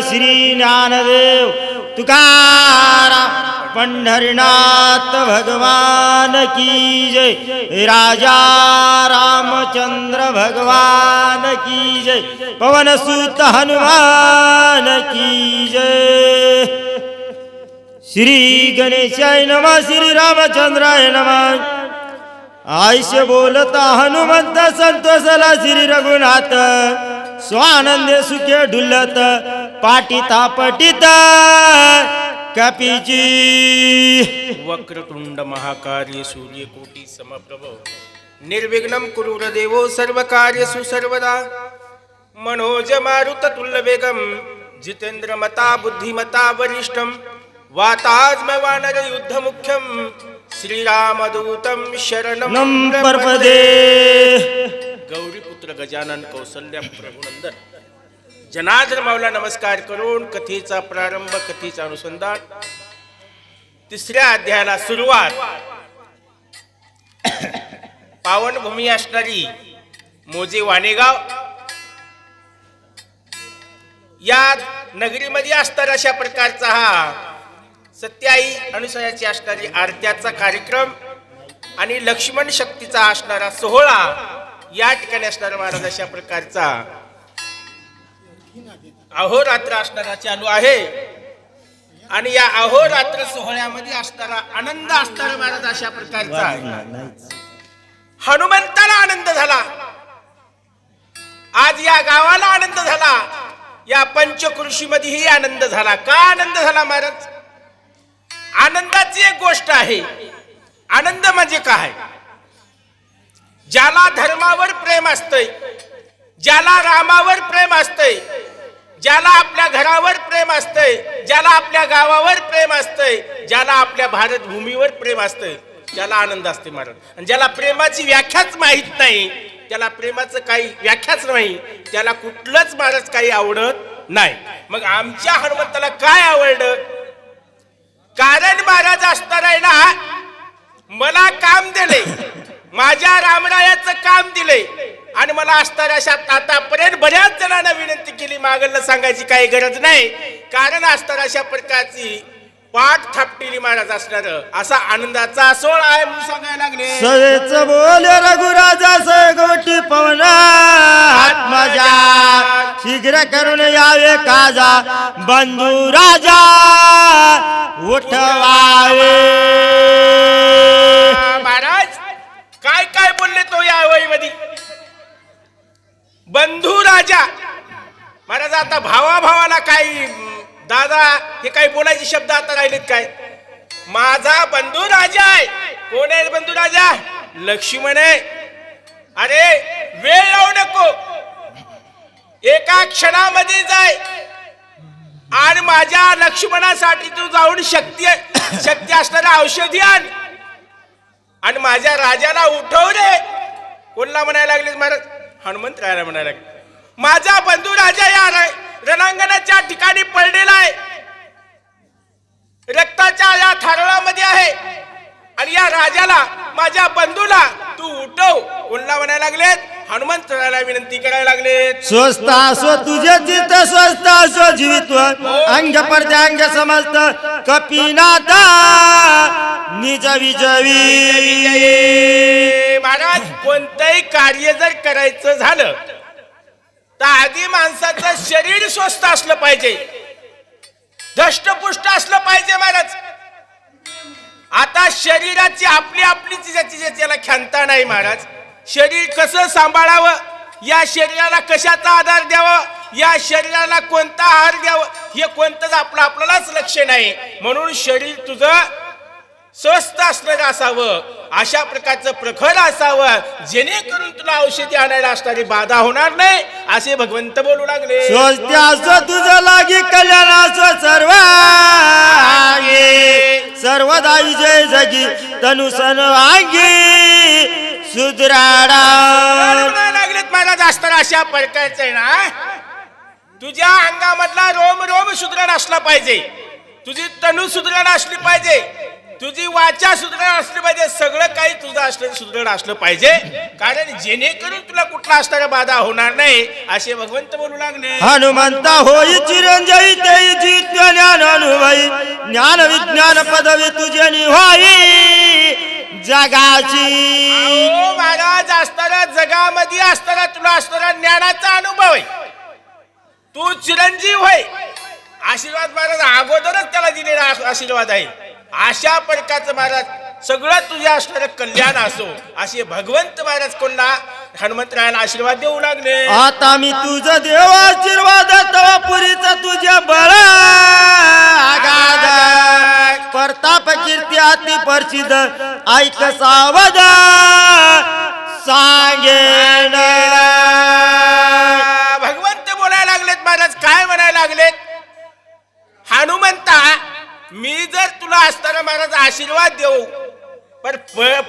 श्री ज्ञानदेव तुकाराम पंढरीनाथ भगवान की जय राजा रामचंद्र भगवान की जय पवन सुत हनुमान की जय। श्री गणेशाय नमा श्री रामचंद्राय नमः। आयुष्य बोलता हनुमंत संतोषला श्री रघुनाथ। स्वानंद सुखे डुलत पाटिता पटित कपीची वक्रतुंड महाकार्य सूर्यकोटी समप्रभ निर्विघ्नं कुरु देवो सर्वकार्यसु सर्वदा. मनोज मारुत तुल्यवेगं जितेंद्र मता बुद्धिमता वरिष्ठं वाताज्म वानर युद्ध मुख्यं श्रीरामदूतं शरणं नम प्रपदे परपदे गौरीपुत्र गजानन कौशल्य प्रभुनंदन जनार्दन भावला नमस्कार करून कथेचा प्रारंभ कथेचा अनुसंधान. तिसऱ्या अध्यायाला सुरुवात. पावनभूमी असणारी मोजे वाणेगाव. या नगरीमध्ये असणार अशा प्रकारचा हा सत्याई अनुसयाची असणारी आरत्याचा कार्यक्रम आणि लक्ष्मण शक्तीचा असणारा सोहळा या ठिकाणी असणारा महाराज अशा प्रकारचा अहोरात्र असणारा चालू आहे. आणि या अहोरात्र सोहळ्यामध्ये असणारा आनंद असणारा महाराज अशा प्रकारचा आहे. हनुमंताला आनंद झाला. आज या गावाला आनंद झाला. या पंचकृषीमध्येही आनंद झाला. का आनंद झाला महाराज? आनंदाची एक गोष्ट आहे. आनंद म्हणजे काय? ज्याला धर्मावर प्रेम असतंय ज्याला रामावर प्रेम असतंय ज्याला आपल्या घरावर प्रेम असतंय ज्याला आपल्या गावावर प्रेम असतंय ज्याला आपल्या भारत भूमीवर प्रेम असतंय त्याला आनंद असते महाराज आणि ज्याला प्रेमाची व्याख्याच माहीत नाही त्याला प्रेमाचं काही व्याख्याच नाही त्याला कुठलंच महाराज काही आवडत नाही. मग आमच्या हनुमंताला काय आवडलं? कारण महाराज असताना आहे ना मला काम दिले. माझ्या करण्याचं काम दिलंय. आणि मला असताना अशा आतापर्यंत बऱ्याच जणांना विनंती केली मागणं सांगायची काही गरज नाही. कारण असताना अशा प्रकारची पाठ थापटिली महाराज असणार असा आनंदाचा सोहळा आहे म्हणून सांगायला लागले. सवेच बोल रघुराजा सगोटी पवना आत्मजा शीघ्र करून यावे काजा बंधू राजा उठवावे. काय या वहीमध्ये. बंधू राजा. महाराज आता भावाभावाला काही दादा हे काही बोलायचे शब्द आता राहिलेत काय? माझा बंधू राजा आहे. कोण आहे बंधू राजा? लक्ष्मण आहे. अरे वेळ लावू नको. एका क्षणामध्ये जाय. आणि माझ्या लक्ष्मणासाठी तू जाऊन शक्ती शक्ती असणारा औषधी आण. आणि माझ्या राजाला उठव रे कोणला म्हणायला लागले महाराज? हनुमंतरायाला म्हणायला लागले माझा बंधू राजा या रणांगणाच्या ठिकाणी पडलेला आहे रक्ताच्या या थारळामध्ये आहे. आणि या राजाला माझ्या बंधूला तू उठव. कोणला म्हणायला लागलेत हनुमंतरायला विनंती करायला लागलेत स्वस्त असो तुझे चित्त स्वस्त असो जीवित अंग पडते अंग समजत कपिनाथा निज विजवी महाराज कोणतंही कार्य जर करायचं झालं तर आधी माणसाचं शरीर स्वस्थ असलं पाहिजे. धष्टपुष्ट असलं पाहिजे महाराज. आता शरीराची आपली आपली ज्याची ज्याला क्षमता नाही महाराज. शरीर कसं सांभाळावं? या शरीराला कशाचा आधार द्यावा? या शरीराला कोणता आहार द्यावा? हे कोणतंच आपलं आपल्यालाच लक्ष नाही. म्हणून शरीर तुझं स्वस्त असलं असावं. अशा प्रकारचं प्रखर असावं जेणेकरून तुला औषधी आणायला असणारी बाधा होणार नाही असे भगवंत बोलू लागले. तुझं लागी कल्याण असो सर्व सर्वदा विजय जगी तनु वांगी सुधराडा लागलेत महाराज असताना अशा प्रकारचं आहे ना. तुझ्या अंगामधला रोम रोम सुदृढ असला पाहिजे. तुझी तनु सुदृढ असली पाहिजे. तुझी वाचा सुदृढ असली पाहिजे. सगळं काही तुझं असलं सुदृढ असलं पाहिजे. कारण जेणेकरून तुला कुठला असणारा बाधा होणार नाही असे भगवंत बोलू लागले. हनुमंता होई चिरंजयी तेई जित्य ज्ञान अनुभवी ज्ञान विज्ञान पदवी तुझे निव्हाई. जगाची. महाराज असताना जगामध्ये असताना तुला असणारा ज्ञानाचा अनुभव आहे. तू चिरंजीव होय. आशीर्वाद महाराज अगोदरच त्याला दिलेला आश- आशीर्वाद आहे. अशा प्रकारचं महाराज सगळं तुझ्या असणारं कल्याण असो. असे भगवंत महाराज कोणला? हनुमंतरायाला आशीर्वाद देऊ लागले. आता मी तुझ देव आशीर्वाद तवा पुरीचा तुझ्या बळ प्रताप कीर्ती अति प्रसिद्ध ऐक सावध. सांगेन भगवंत बोलायला लागलेत महाराज काय म्हणायला लागलेत? हनुमंता मी जर तुला असताना महाराज आशीर्वाद देऊ पण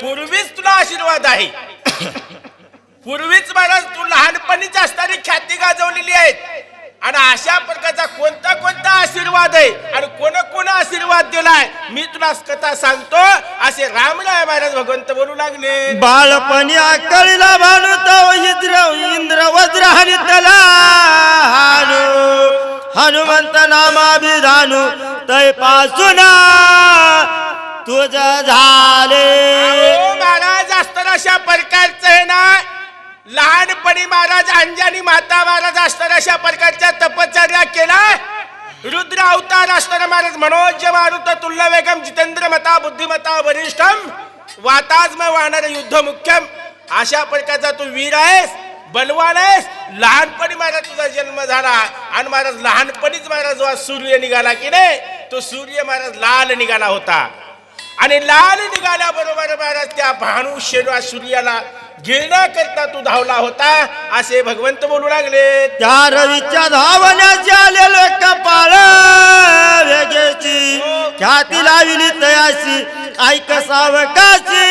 पूर्वीच तुला आशीर्वाद आहे. पूर्वीच महाराज तू लहानपणीच असताना ख्याती गाजवलेली आहेत. आणि अशा प्रकारचा कोणता कोणता आशीर्वाद आहे? आणि कोण कोण आशीर्वाद दिलाय? मी तुला कथा सांगतो. असे रामराय महाराज भगवंत बोलू लागले. बाळपणी आकळीला भानू तव इंद्र इंद्र वज्र हरितला. हानू हनुमंत नामाभिधानू तै पासून तुझ झाले. महाराज असताना अशा प्रकारचं आहे ना लहानपणी महाराज अंजानी माता महाराज असताना अशा प्रकारच्या तपश्चर्या केला रुद्र अवतार असताना महाराज मनोज मारुत तुल्य वेगम जितेंद्र मता बुद्धिमता वरिष्ठम वाताजम वाहणार युद्ध मुख्यम. अशा प्रकारचा तू वीर आहेस बलवान आहेस. लहानपणी महाराज तुझा जन्म झाला आणि महाराज लहानपणीच महाराज सूर्य निघाला की नाही तो सूर्य महाराज लाल निघाला होता. आणि लाल निघाल्याबरोबर महाराज त्या भानू शेणवा सूर्याला गिळण्याकरता तू धावला होता असे भगवंत बोलू लागले. त्या रवीच्या धावण्याचे आलेलो कपाळ वेगेची. ख्याती लाविली तयाशी ऐक सावकाशी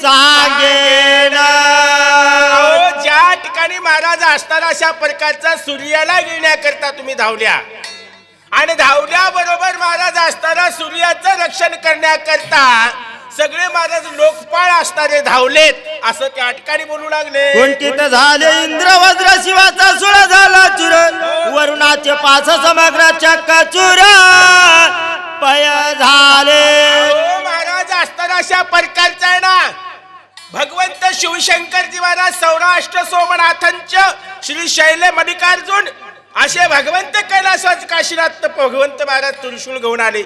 सांगेन अहो, ज्या ठिकाणी महाराज असताना अशा प्रकारचा सूर्याला गिळण्याकरता तुम्ही धावल्या. आणि धावल्याबरोबर महाराज असताना सूर्याचं रक्षण करण्याकरता सगळे महाराज लोकपाळ असणारे धावलेत. असं त्या ठिकाणी बोलू लागले. कुंठित झाले इंद्र वज्र शिवाचा सुळ झाला चुर वरुणाचे पाच समग्र चक्क चुर पय झाले. महाराज असताना अशा प्रकारचा आहे ना. भगवंत शिवशंकरजी महाराज सौराष्ट्र सोमनाथांच श्री शैले मल्लिकार्जुन असे भगवंत कैलासाच काशीनाथ भगवंत महाराज त्रिशूळ घेऊन आले.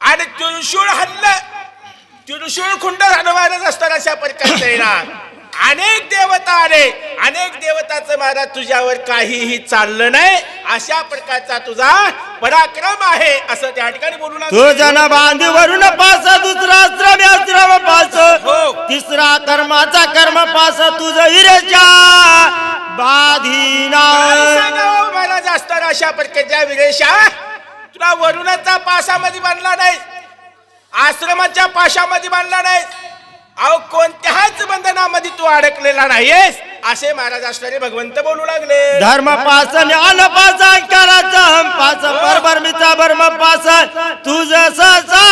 आणि त्रिशूळ हल्लं खुंड महाराज असताना अशा प्रकारचं ना. अनेक देवता आले. अनेक देवताचं महाराज तुझ्यावर काहीही चाललं नाही. अशा प्रकारचा तुझा पराक्रम आहे असं त्या ठिकाणी बोलू लागले. तो जन बांधी वरुण पास दुसरा श्रम आश्रम पास. हो. तिसरा कर्माचा कर्म पास तुझ हिरेच्या बाधीना. महाराज असताना अशा प्रकारच्या विरेशा तुला वरुणाचा पासामध्ये बांधला नाही. आश्रमाच्या पाशामध्ये बांधला नाही. अहो कोणत्याच बंधनामध्ये तू अडकलेला नाहीयेस. असे महाराज असणारे भगवंत बोलू लागले. धर्म पास ज्ञान पास अंकाराचा हम पास परभरमीचा भर्म पास तुझ ससा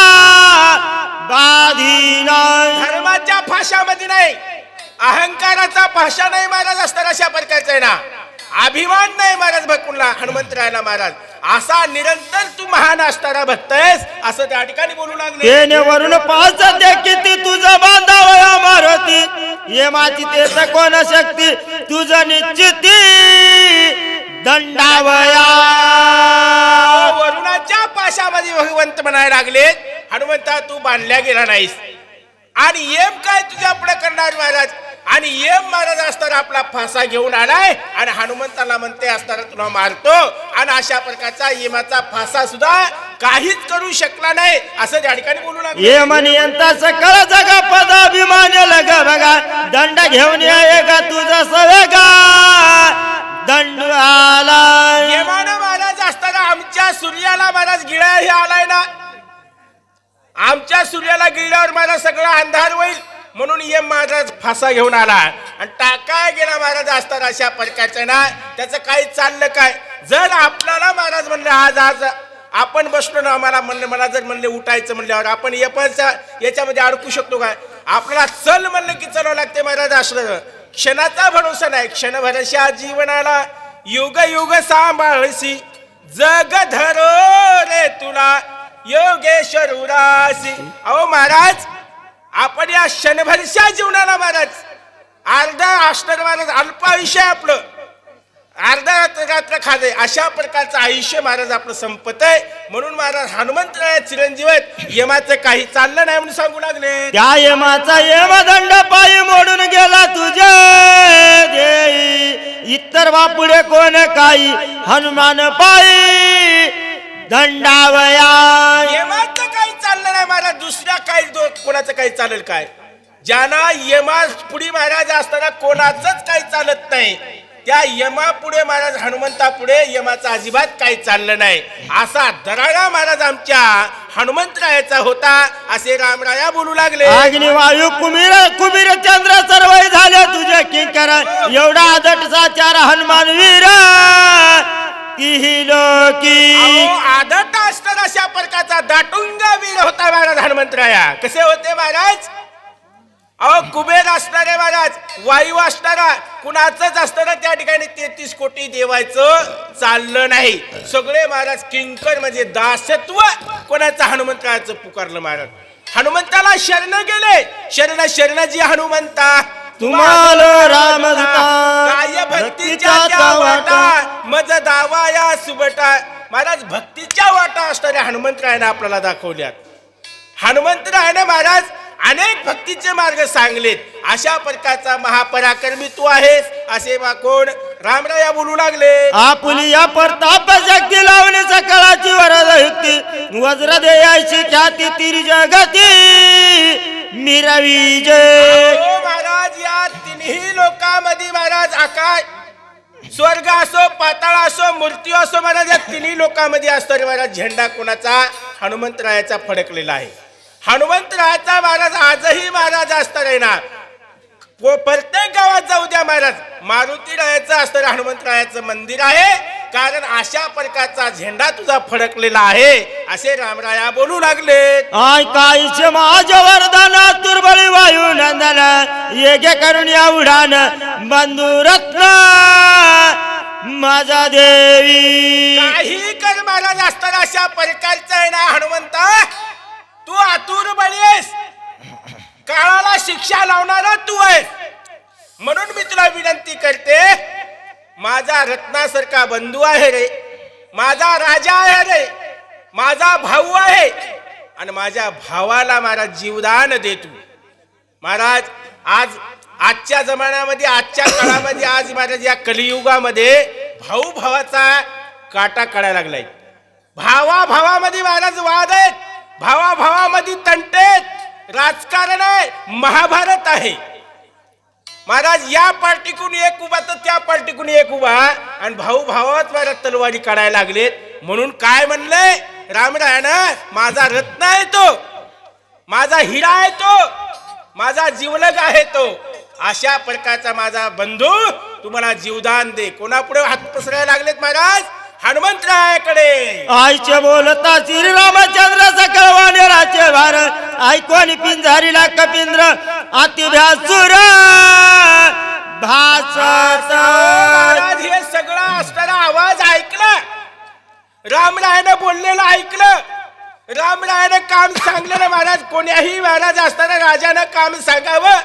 बाधीना धर्माच्या भाषामध्ये नाही. अहंकाराचा भाषा नाही महाराज असताना अशा प्रकारचा आहे ना. अभिमान नाही महाराज भक्कुंला हनुमंतरायला महाराज. असा निरंतर तू महान असणारा भक्त आहेस असं त्या ठिकाणी बोलू लागले. तेने वरून पाच दे किती तुझ बांधावया मारुती. ये माती तेच कोण शक्ती? तुझ निश्चिती दंडावया. वरुणाच्या पाशामध्ये भगवंत म्हणायला लागलेत हनुमंता तू बांधल्या गेला नाहीस. आणि येम काय तुझ्या पुढे करणार महाराज? आणि येम महाराज असताना आपला फासा घेऊन आलाय आणि हनुमंताला म्हणते असताना तुला मारतो. आणि अशा प्रकारचा येमाचा फासा सुद्धा काहीच करू शकला नाही. असं त्या ठिकाणी बोलू लागले. ये म्हणे यंता सकळ जगा पदाभिमान लग बघा. दंड घेऊन ये ग तुझ सवेगा. दंड आला येमानं महाराज असताना आमच्या सूर्याला महाराज गिळा हे आलाय ना. आमच्या सूर्याला गिळल्यावर माझा सगळा अंधार होईल. म्हणून ये महाराज फासा घेऊन आला. आणि टाकाय गेला महाराज असतात अशा प्रकारचं ना त्याचं काही चाललं काय? जर आपल्याला महाराज म्हणले आज आज आपण बसलो ना मला म्हणलं मला जर म्हणले उठायचं म्हणल्यावर आपण यपाच्या याच्यामध्ये अडकू शकतो काय आपल्याला चल म्हणलं की चलावं लागते महाराज असलं क्षणाचा भरोसा नाही. क्षणभरशा जीवनाला युग युग सांभाळसी जग धरो रे तुला योगेश्वर उरासी अहो महाराज आपण या क्षणभरशा जीवनाला महाराज अर्धा असणार महाराज अल्प आयुष्य आहे आपलं. अर्धा रात्र खाते. अशा प्रकारचं आयुष्य महाराज आपलं संपत आहे. म्हणून महाराज हनुमंतराय चिरंजीव आहेत. यमाचं काही चाललं नाही म्हणून सांगू लागले. त्या यमाचा यमदंड पायी मोडून गेला तुझे देई. इतर बापुढे कोण काही हनुमान पायी दंडावया. यमाचं काही चाललं नाही महाराज दुसऱ्या काही कोणाचं काही चालेल काय? ज्यांना यमा पुढे महाराज असताना कोणाचंच काही चालत नाही. त्या यमा पुढे महाराज हनुमंता पुढे यमाचा अजिबात काही चाललं नाही. असा दराडा महाराज आमच्या हनुमंतरायाचा होता. असे रामराया बोलू लागले. अग्निवायू वायू कुमीर चंद्र सर्व झाले तुझे किंकर. एवढा आदटचा चार हनुमान वीर. की आदत अशा प्रकारचा दाटुंग वीर होता महाराज हनुमंतराया. कसे होते महाराज? अहो कुबेर असणारे महाराज वायू असणारा कुणाचंच असताना त्या ठिकाणी तेहतीस कोटी देवायचं चाललं नाही. सगळे महाराज किंकर म्हणजे दासत्व कोणाचं हनुमंतरायाचं पुकारलं महाराज. हनुमंताला शरण गेले. शरण शरण जी हनुमंता. तुम्हाला रामदूता काय भक्तीच्या त्या वाटा. मज दावा या सुबटा. महाराज भक्तीच्या वाटा असणाऱ्या हनुमंतरायाने आपल्याला दाखवल्यात. हनुमंतरायाने महाराज अनेक भक्तीचे मार्ग सांगलेत. अशा प्रकारचा महापराक्रमी तू आहेस असे मा कोण? रामराया बोलू लागले. आपुली या प्रताप शक्ती लावणी सकळाची वरद युक्ती. वज्र देयाची ख्याती तिरी जगती मिरवी जय महाराज स्वर्ग असो पाताळ असो मूर्ती असो महाराज या तिन्ही लोकांमध्ये असतो महाराज झेंडा कोणाचा? हनुमंतरायाचा फडकलेला आहे. हनुमंतरायाचा महाराज आजही महाराज असता येणार व प्रत्येक गावात जाऊ द्या महाराज. मारुती रायाचं असतं हनुमंतरायाचं मंदिर आहे. कारण अशा प्रकारचा झेंडा तुझा फडकलेला आहे. असे रामराया बोलू लागले आय काहीचे माझ वरदान दुर्बळी वायू नंदन येगे करून या उडान बंधू रत्न माझा देवी. काही कर महाराज असताना अशा प्रकारचा आहे ना हनुमंता? तू आतुर बळी आहेस काळाला शिक्षा लावणारा तू आहेस. म्हणून मी तुला विनंती करते माझा रत्नासारखा बंधू आहे रे. माझा राजा आहे रे. माझा भाऊ आहे. आणि माझ्या भावाला महाराज जीवदान देतो महाराज आज आजच्या जमान्यामध्ये आजच्या काळामध्ये आज महाराज या कलियुगामध्ये भाऊ भावाचा काटा काढायला लागलाय. भावा भावामध्ये महाराज वाद आहेत. भावा भावामध्ये तंटेत राजकारण आहे. महाभारत आहे. महाराज या पार्टीकडून एक उभा तर त्या पार्टीकडून एक उभा. आणि भाऊ भावात माझ्या तलवारी काढायला लागलेत. म्हणून काय म्हणलंय? रामरायानं माझा रत्न आहे तो. माझा हिरा आहे तो. माझा जीवलग आहे तो. अशा प्रकारचा माझा बंधू तुम्हाला जीवदान दे. कोणापुढे हात पसरायला लागलेत महाराज? हनुमंतरायाकडे. आईचे बोलता श्रीरामचंद्र सकळवाने राचे भार ऐकोनी पिंजारीला कपिंद्र अतिभ्यासुर. भासत महाराज हे सगळं असताना आवाज ऐकला. रामरायानं बोललेलं ऐकलं. रामरायानं काम सांगलेलं महाराज कोण्याही महाराज असताना राजानं काम सांगावं.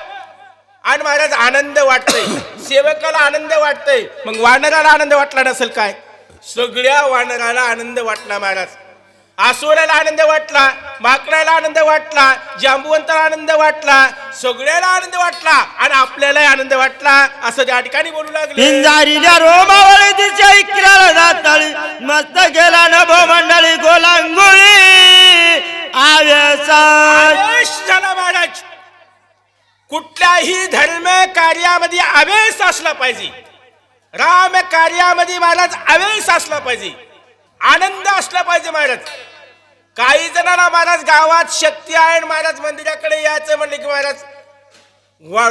आणि महाराज आनंद वाटतोय. सेवकाला आनंद वाटतोय. मग वानराला आनंद वाटला नसेल काय? सगळ्या वानराला आनंद वाटला महाराज. आसोऱ्याला आनंद वाटला माकडाला आनंद वाटला जांबुवंताला आनंद वाटला सगळ्याला आनंद वाटला आणि आपल्यालाही आनंद वाटला असं त्या ठिकाणी बोलू लागले. रोमावळी तिच्या इकराला दाताळी मस्त गेला नभो मंडळी गोलांगुळी. आवेश झाला महाराज. कुठल्याही धर्म कार्यामध्ये आवेश असला पाहिजे. राम कार्यामध्ये महाराज आवेश असला पाहिजे. आनंद असला पाहिजे महाराज. काही जणांना महाराज गावात शक्ती आहे आणि महाराज मंदिराकडे यायचं म्हणले की महाराज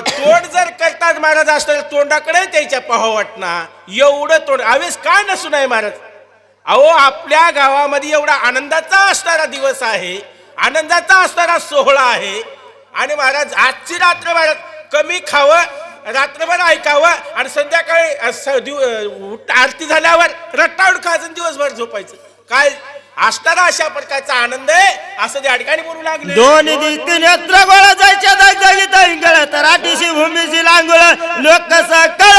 तोंड जर करतात महाराज असतं तर तोंडाकडे त्याच्या पाहावं वाटणार एवढं तोंड आवेश काय नसून आहे महाराज? अहो आपल्या गावामध्ये एवढा आनंदाचा असणारा दिवस आहे. आनंदाचा असणारा सोहळा आहे. आणि महाराज आजची रात्र महाराज कमी खावं रात्रभर ऐकावं आणि संध्याकाळी आरती झाल्यावर रट्टावड खायचं दिवसभर झोपायचं. काय? असणारा अशा प्रकारचा आनंद आहे असं त्या ठिकाणी बोलू लागले. दिसती नेत्र गोळा जायच्या दगदगीत इंगळ तराटीशी भूमीशी लांगुळ लोक सकळ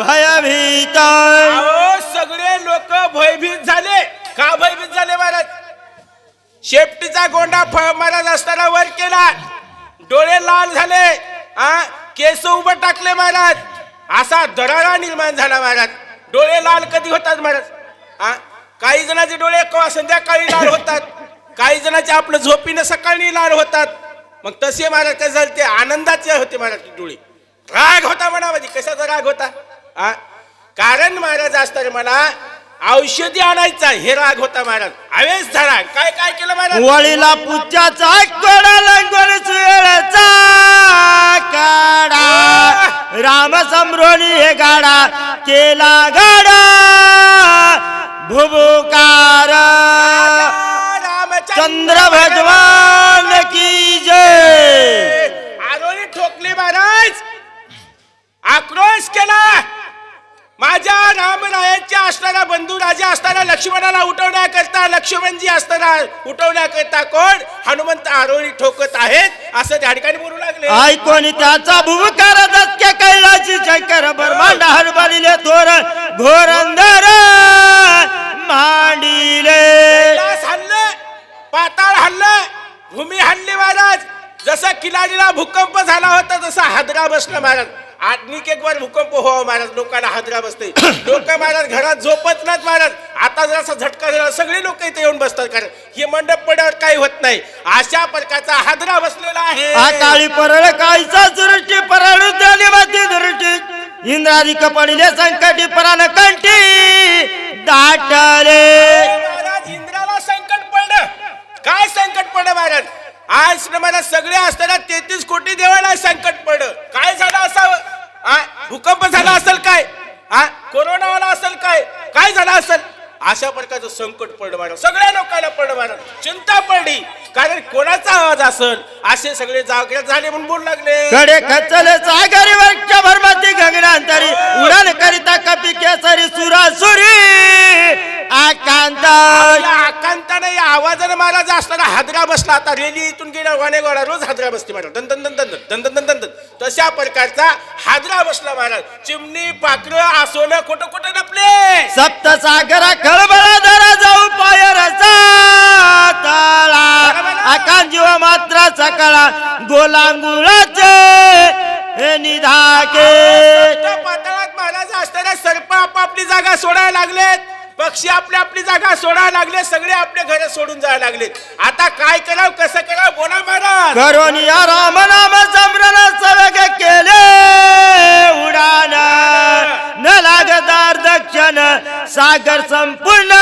भयभीत. सगळे लोक भयभीत झाले. का भयभीत झाले महाराज? शेपटीचा गोंडा महाराज असताना वर केला. डोळे लाल झाले. आ? केस उभं टाकले महाराज. असा दरारा निर्माण झाला महाराज. डोळे लाल कधी होतात महाराज? काही जणांचे डोळे केव्हा संध्याकाळी लाल होतात. काही जणांचे आपलं झोपीनं सकाळी लाल होतात. मग तसे महाराज काय झाले ते आनंदाचे होते महाराज डोळे. राग होता मनामध्ये. कशाचा राग होता? कारण महाराज असताना मला औषधी आणायचा हे राग होता महाराज. आवेश झाला काय काय केलं महाराज? वळीला पुच्याचा कोडा काडा राम समरोनी हे गाडा केला गाडा रामचंद्र चंद्र भगवान की जय. आरोळी ठोकले महाराज. आक्रोश केला. माझ्या रामरायांच्या असणारा बंधू राजा असताना लक्ष्मणाला उठवण्याकरता लक्ष्मणजी असताना उठवण्याकरता कोण? हनुमंत आरोळी ठोकत आहेत असं त्या ठिकाणी बोलू लागले. ऐकोनी त्याचा भुबकार दत्के कैलाची शंकर ब्रह्मांड हरबलिले थोर घोरंदर मांडिले. कैलास हल्लं पाताळ हल्लं भूमी हल्ली महाराज जसा किल्लारीला भूकंप झाला होता तसा हादरा बसला महाराज. आणखी एक बार भूकंप हो महाराज लोकांना हादरा बसते लोक महाराज घरात झोपत नाहीत महाराज. आता जरासा झटका झाला सगळे लोक इथे येऊन बसतात कारण हे मंडप पड्यावर काही होत नाही. अशा प्रकारचा हादरा बसलेला आहे. आकाळी परळ काळीचा दृष्टी परळू झाली माती दृष्टी इंद्राधिक पडिले संकटी परान कंठी. दाटले. महाराज इंद्राला संकट पडलं. काय संकट पडलं महाराज? आश्रमाला सगळे असताना तेहतीस कोटी देवाला संकट पडलं. काय झालं असावं? भूकंप झाला असेल काय? हा कोरोना आला असेल काय? काय झालं असेल? अशा प्रकारचं संकट पडलं महाराज सगळ्या लोकांना पडलं महाराज चिंता पडली. कारण कोणाचा आवाज असेल? असे सगळे जागृत झाले म्हणून बोलू लागले. कडे खचले सागरी वृक्ष भरमती गगनांतरी उडान करिता कपी केसरी सुरासुरी. आकांत. या आकांताने या आवाजाने महाराज असताना हादरा बसला आता. रेली इथून गेला वाणे गोळा रोज हादरा बसते महाराज दन दन दन दन दन दन दन दन दन. तशा प्रकारचा हादरा बसला महाराज. चिमणी पाखरं आसोलं खोटं खोटं लपले सप्त सागरा खळबळ धरा जाऊ पायरचा तळा आकांत जीव मात्र सकळा गोलांगुळाचे हे निधाके. पाताळात महाराज असताना सर्प आपापली जागा सोडायला लागलेत. पक्षी आपली आपली जागा सोडायला लागले सगळे आपले घर सोडून जायला लागलेत आता काय करावं कसं करावं बोला महाराज. करोनी या राम नाम समरण सवग केले. उडान न लागदार दक्षण सागर संपूर्ण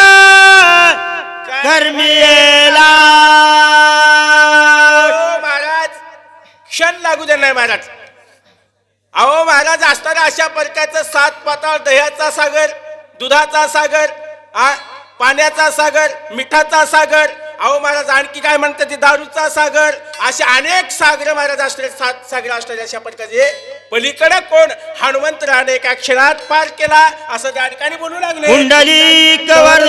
कर्मियेला अहो महाराज क्षण लागू दे नाही महाराज. अहो महाराज असताना अशा प्रकारचं सात पाताळ दह्याचा सागर दुधाचा सागर आ पाण्याचा सागर मिठाचा सागर अहो महाराज आणखी काय म्हणतात ते दारूचा सागर असे अनेक सागर महाराज असले सात सागर असणारे अशा प्रकारचे पलीकडे कोण हनुमंत राणे एका क्षणात पार केला असं त्या ठिकाणी बोलू लागले कुंडली कवर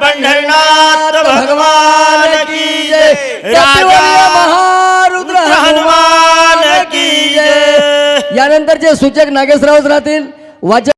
पंढरनाथ भगवान की जय राजा महारुद्र हनुमान त्यानंतर जे सूचक नागेशरावच राहतील वाचक